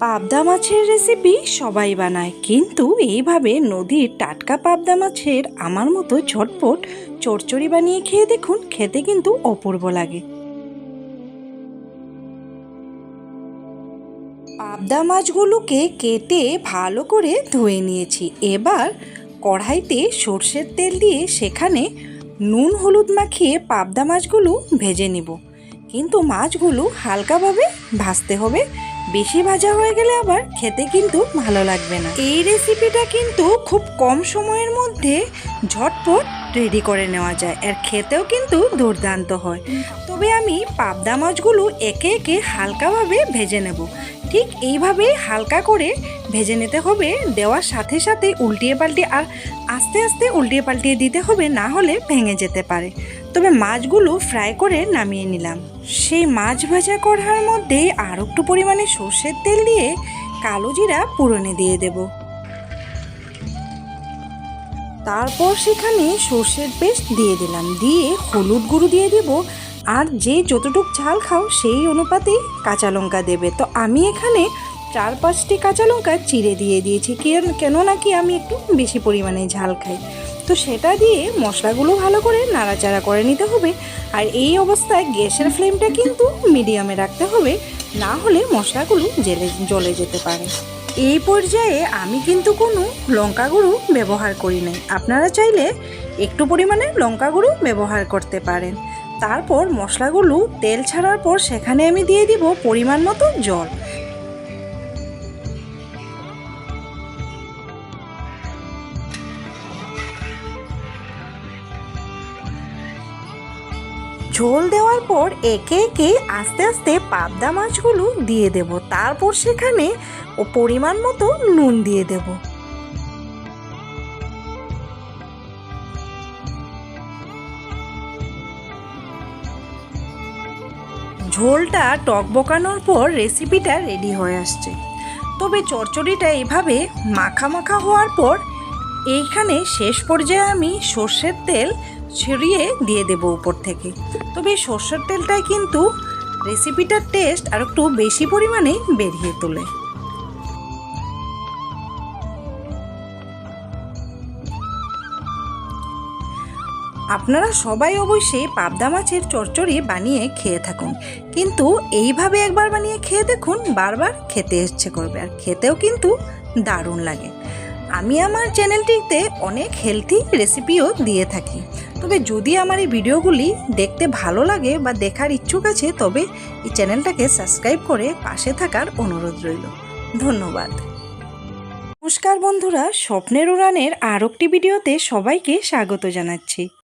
পাবদা মাছের রেসিপি সবাই বানায়। কিন্তু এইভাবে নদীর টাটকা পাবদা মাছের আমার মতো ঝটপট চড়চড়ি বানিয়ে খেয়ে দেখুন, খেতে কিন্তু অপূর্ব লাগে। পাবদা মাছগুলোকে কেটে ভালো করে ধুয়ে নিয়েছি। এবার কড়াইতে সর্ষের তেল দিয়ে সেখানে নুন হলুদ মাখিয়ে পাবদা মাছগুলো ভেজে নেব। কিন্তু মাছগুলো হালকাভাবে ভাজতে হবে। বেশি ভাজা হয়ে গেলে আবার খেতে কিন্তু ভালো লাগবে না। এই রেসিপিটা কিন্তু খুব কম সময়ের মধ্যে ঝটপট রেডি করে নেওয়া যায় আর খেতেও কিন্তু দুর্দান্ত হয়। তবে আমি পাবদা মাছগুলো একে একে হালকাভাবে ভেজে নেব। ঠিক এইভাবে হালকা করে ভেজে নিতে হবে, দেওয়ার সাথে সাথে উল্টিয়ে পাল্টিয়ে আর আস্তে আস্তে উল্টিয়ে পাল্টিয়ে দিতে হবে, না হলে ভেঙে যেতে পারে। তবে মাছগুলো ফ্রাই করে নামিয়ে নিলাম। সেই মাছ ভাজা করার মধ্যে আর একটু পরিমাণে সর্ষের তেল দিয়ে কালো জিরা পুরনে দিয়ে দেব। তারপর সেখানে সর্ষের পেস্ট দিয়ে দিলাম। দিয়ে হলুদ গুঁড়ো দিয়ে দেব আর যে যতটুক ঝাল খাও, সেই অনুপাতেই কাঁচা লঙ্কা দেবে। তো আমি এখানে চার পাঁচটি কাঁচা লঙ্কা চিড়ে দিয়ে দিয়েছি। কেন নাকি আমি একটু বেশি পরিমাণে ঝাল খাই? তো সেটা দিয়ে মশলাগুলো ভালো করে নাড়াচাড়া করে নিতে হবে। আর এই অবস্থায় গ্যাসের ফ্লেমটা কিন্তু মিডিয়ামে রাখতে হবে। না হলে মশলাগুলো জেলে জ্বলে যেতে পারে। এই পর্যায়ে আমি কিন্তু কোনো লঙ্কা গুঁড়ো ব্যবহার করি নাই। আপনারা চাইলে একটু পরিমাণে লঙ্কা গুঁড়ো ব্যবহার করতে পারেন। তারপর মশলাগুলো তেল ছাড়ার পর সেখানে আমি দিয়ে দিব পরিমাণ মতো জল। ঝোল দেওয়ার পর একে একে আস্তে আস্তে পাবদা মাছগুলো দিয়ে দেব। তারপর সেখানে ও পরিমাণ মতো নুন দিয়ে দেব। ঝোলটা টক বকানোর পর রেসিপিটা রেডি হয়ে আসছে। তবে চচ্চড়িটা এভাবে মাখা মাখা হওয়ার পর এইখানে শেষ পর্যায়ে আমি সর্ষের তেল ছড়িয়ে দিয়ে দেব উপর থেকে। তবে সর্ষের তেলটাই কিন্তু রেসিপিটার টেস্ট আর একটু বেশি পরিমাণে বেরিয়ে তোলে। আপনারা সবাই অবশ্যই পাবদা মাছের চচ্চড়ি বানিয়ে খেয়ে থাকুন। কিন্তু এইভাবে একবার বানিয়ে খেয়ে দেখুন, বারবার খেতে ইচ্ছে করবে। আর খেতেও কিন্তু দারুণ লাগে। আমি আমার চ্যানেলটিতে অনেক হেলথি রেসিপিও দিয়ে থাকি। তবে যদি আমার এই ভিডিওগুলি দেখতে ভালো লাগে বা দেখার ইচ্ছুক আছে, তবে এই চ্যানেলটাকে সাবস্ক্রাইব করে পাশে থাকার অনুরোধ রইল। ধন্যবাদ। নমস্কার বন্ধুরা, স্বপ্নের উড়ানের আর একটি ভিডিওতে সবাইকে স্বাগত জানাচ্ছি।